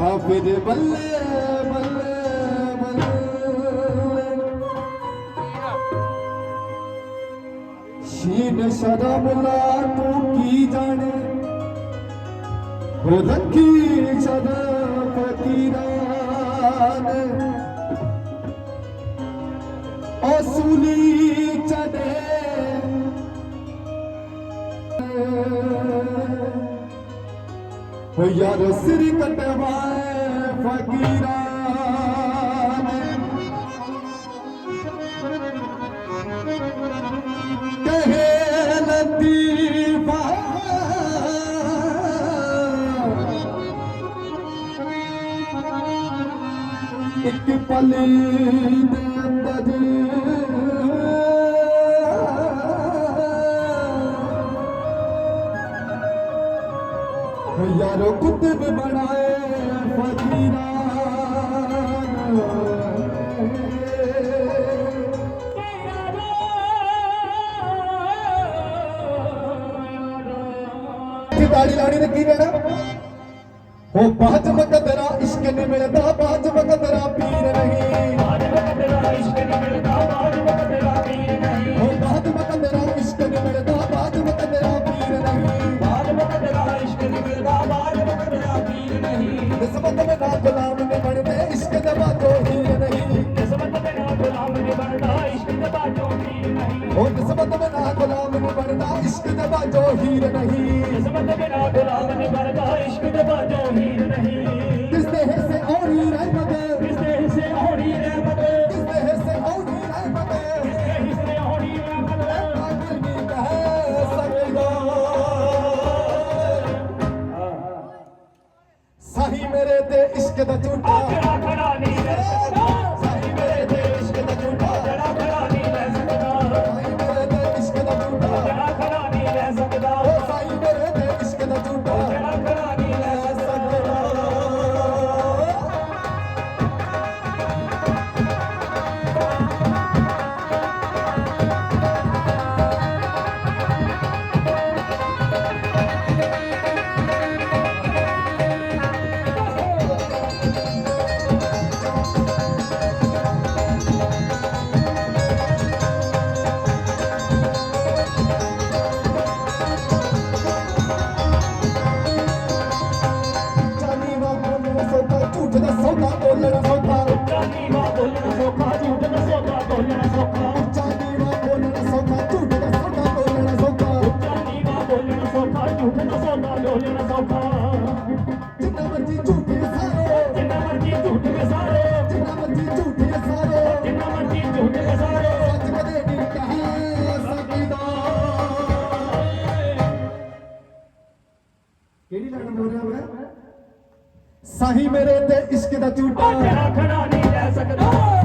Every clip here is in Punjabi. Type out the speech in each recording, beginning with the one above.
ਤਾਂ ਬੱਲੇ ਬੱਲੇ ਬੱਲੇ। ਸ਼ੀਨ ਸ਼ਰਮਲਾ ਤੂੰ ਕੀ ਜਾਣੇ? ਹੋ ਰੱਖੀ ਸਦਾ ਫਕੀਰਾਂ ਨੇ। ਅਸੂਲੀ ਯਾਰ ਸਿਰ ਕਟਵਾਏ ਫਕੀਰਾਂ ਕਹੇ ਲਤੀਫਾ। ਇੱਕ ਪਲ ਦੇ ਅੰਦਰ ਕੁਤਬ ਬਣਾਏ ਫਕੀਰਾਂ ਦੀ ਦਾੜੀ ਲਾਣੀ ਤੇ ਕੀ ਕਹਿਣਾ ਹੋ ਬਾਜ ਮਕਦਰਾ ਇਸ਼ਕ ਨਹੀਂ ਮਿਲਦਾ ਬਾਜ ਸਹੀ ਮੇਰੇ ਤੇ ਇਸ਼ਕ ਦਾ ਝੂਠਾ ਜਿਹੜਾ ਖੜਾ ਨਹੀਂ ਲੈ ਸਕਦਾ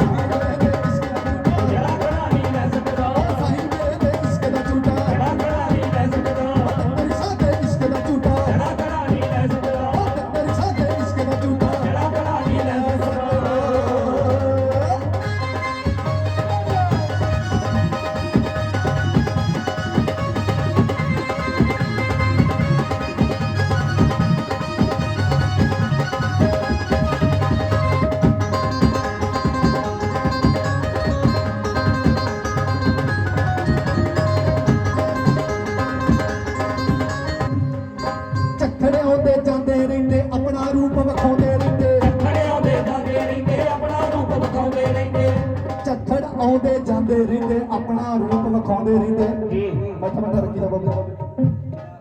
ਵਿਖਾਉਂਦੇ ਰਹਿੰਦੇ। ਜੀ। ਮੱਥਾ ਮੱਥਾ ਰੱਖੀ ਦਾ ਬਾਬਾ।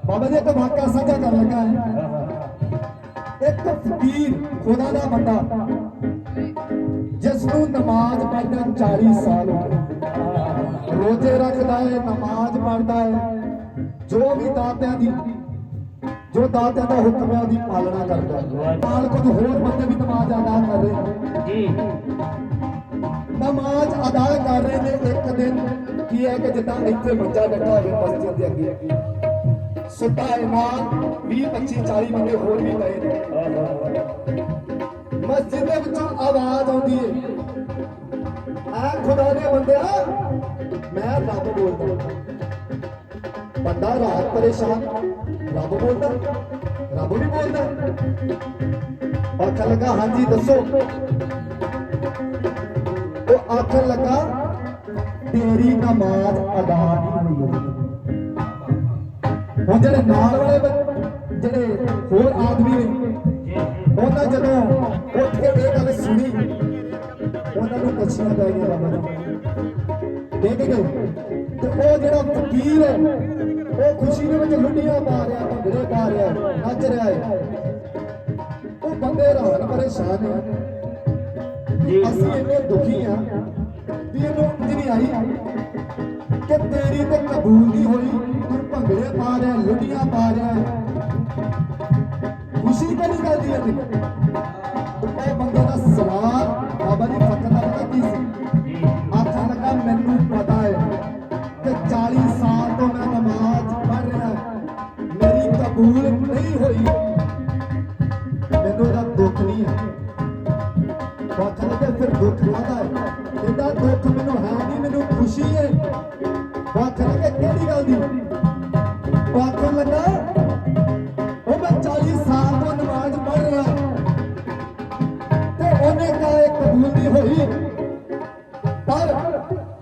ਬਾਬਾ ਜੀ ਇੱਕ ਵਾਕਿਆ ਸਾਂਝਾ ਕਰਨ ਲੱਗਾ ਹੈ। ਇੱਕ ਫਕੀਰ ਖੁਦਾ ਦਾ ਬੰਦਾ ਜਿਸ ਨੂੰ ਨਮਾਜ਼ ਪੜ੍ਹਦਿਆਂ 40 ਸਾਲ ਹੋ ਗਏ। ਰੋਜ਼ੇ ਰੱਖਦਾ ਹੈ ਨਮਾਜ਼ ਪੜ੍ਹਦਾ ਹੈ। ਜੋ ਵੀ ਦਾਤਿਆਂ ਦੀ ਜੋ ਦਾਤਿਆਂ ਦਾ ਹੁਕਮ ਹੈ ਉਹਦੀ ਪਾਲਣਾ ਕਰਦਾ ਹੈ। ਨਾਲ ਕੁਝ ਹੋਰ ਬੰਦੇ ਵੀ ਨਮਾਜ਼ ਅਦਾ ਕਰ ਰਹੇ ਜੀ। ਨਮਾਜ਼ ਅਦਾ ਕਰ ਰਹੇ ਨੇ ਇੱਕ ਦਿਨ। ਕੀ ਹੈ ਕਿ ਜਿੱਦਾਂ ਇੱਥੇ ਬੱਚਾ ਬੈਠਾ ਹੋਵੇ ਮਸਜਿਦ ਦੇ ਅੱਗੇ। ਸੁੱਤਾ ਹੈ 20 25 40 ਬੰਦੇ ਹੋਰ ਵੀ ਪਏ ਨੇ। ਮਸਜਿਦ ਦੇ ਵਿੱਚੋਂ ਆਵਾਜ਼ ਆਉਂਦੀ ਹੈ ਆ ਖੁਦਾ ਦੇ ਬੰਦਿਆ, ਮੈਂ ਰੱਬ ਬੋਲਦਾ। ਬੰਦਾ ਰਾਤ ਪਰੇਸ਼ਾਨ, ਰੱਬ ਬੋਲਦਾ, ਰੱਬ ਵੀ ਬੋਲਦਾ। ਆਖਣ ਲੱਗਾ, ਹਾਂਜੀ, ਦੱਸੋ। ਆਖਣ ਲੱਗਾ, ਤੇਰੀ ਨਮਾਜ਼ ਅਦਾ ਨਹੀਂ ਹੋਈ ਹੁਣ ਜਿਹੜੇ ਨਾਲ ਵਾਲੇ ਜਿਹੜੇ ਹੋਰ ਆਦਮੀ ਨੇ, ਉਹਨਾਂ ਜਦੋਂ ਉੱਠ ਕੇ ਇਹ ਗੱਲ ਸੁਣੀ, ਉਹਨਾਂ ਨੂੰ ਕੱਛੀਆਂ ਪੈ ਗਈਆਂ ਬਾਬਾ ਜੀ। ਦੇਖ ਗਏ। ਤੇ ਉਹ ਜਿਹੜਾ ਫਕੀਰ ਹੈ, ਉਹ ਖੁਸ਼ੀ ਦੇ ਵਿੱਚ ਲੁੱਡੀਆਂ ਪਾ ਰਿਹਾ, ਭੰਗੜੇ ਪਾ ਰਿਹਾ, ਨੱਚ ਰਿਹਾ ਹੈ। ਉਹ ਬੰਦੇ ਹੈਰਾਨ, ਪਰੇਸ਼ਾਨ ਹੈ ਅਸੀਂ ਇੰਨੇ ਦੁਖੀ ਆ ਵੀ ਇਹਨੂੰ ਸਮਝ ਨਹੀਂ ਆਈ ਕਿ ਤੇਰੀ ਤੇ ਕਬੂਲ ਨਹੀਂ ਹੋਈ, ਤੂੰ ਭੰਗੜੇ ਪਾ ਰਿਹਾ, ਲੁੱਡੀਆਂ ਪਾ ਰਿਹਾ। ਖੁਸ਼ੀ ਕਿਹੜੀ ਗੱਲ ਦੀ ਹੈ ਉਹ ਬੰਦੇ ਲੱਗੇ ਫਿਰ ਦੁੱਖ ਕਾਹਦਾ ਹੈ। ਇਹਦਾ ਦੁੱਖ ਮੈਨੂੰ ਹੈ ਨਹੀਂ ਮੈਨੂੰ ਖੁਸ਼ੀ ਹੈ। ਬਾਕੀ ਲੱਗੇ ਕਿਹੜੀ ਗੱਲ ਦੀ? ਬਾਕੀ ਲੱਗਾ ਉਹ ਮੈਂ 40 ਸਾਲ ਤੋਂ ਨਮਾਜ਼ ਪੜ੍ਹ ਰਿਹਾ ਤੇ ਉਹਨੇ ਕਹਾ ਇਹ ਕਬੂਲ ਨਹੀਂ ਹੋਈ। ਪਰ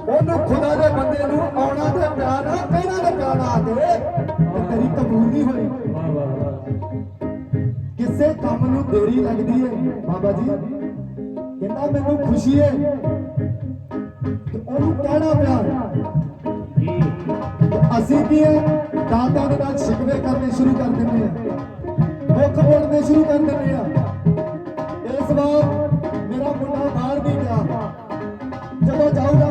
ਉਹਨੂੰ ਖੁਦਾ ਦੇ ਬੰਦੇ ਨੂੰ ਆਉਣਾ ਤੇ ਪਿਆਰ ਨਾਲ ਕਹਿਣਾ ਤੇ ਪਿਆਰ ਨਾਲ ਆ ਕੇ ਕਿ ਤੇਰੀ ਕਬੂਲ ਨਹੀਂ ਹੋਈ। ਕਿਸੇ ਕੰਮ ਨੂੰ ਦੇਰੀ ਲੱਗਦੀ ਹੈ। ਬਾਬਾ ਜੀ ਕਹਿੰਦਾ ਮੈਨੂੰ ਖੁਸ਼ੀ ਹੈ ਕਿ ਉਹਨੂੰ ਕਹਿਣਾ ਪਿਆ। ਅਸੀਂ ਕੀ ਹੈ ਦਾਤਾ ਦੇ ਨਾਲ ਸ਼ਿਕਵੇ ਕਰਨੇ ਸ਼ੁਰੂ ਕਰ ਦਿੰਦੇ ਆ। ਮੁੱਖ ਬੋਲਣੇ ਸ਼ੁਰੂ ਕਰ ਦਿੰਦੇ ਆ। ਇਸ ਵਾਰ ਮੇਰਾ ਮੁੰਡਾ ਬਾਹਰ ਨਹੀਂ ਗਿਆ। ਜਦੋਂ ਜਾਊਗਾ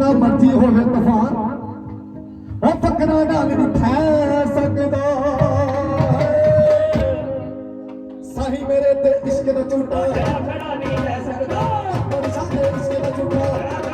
ਜਿੰਨਾ ਮਰਜ਼ੀ ਹੋਵੇ ਤੂਫਾਨ ਉਹ ਫਕਰਾਂ ਨਾਲ ਨਹੀਂ ਠਹਿਰ ਸਕਦਾ। ਸਾਹੀ ਮੇਰੇ ਤੇ ਇਸ਼ਕ ਦਾ ਝੂਟਾ ਖੜਾ ਨਹੀਂ ਰਹਿ ਸਕਦਾ। ਮੇਰੇ ਸਾਹਮਣੇ ਇਸ਼ਕ ਦਾ ਝੂਟਾ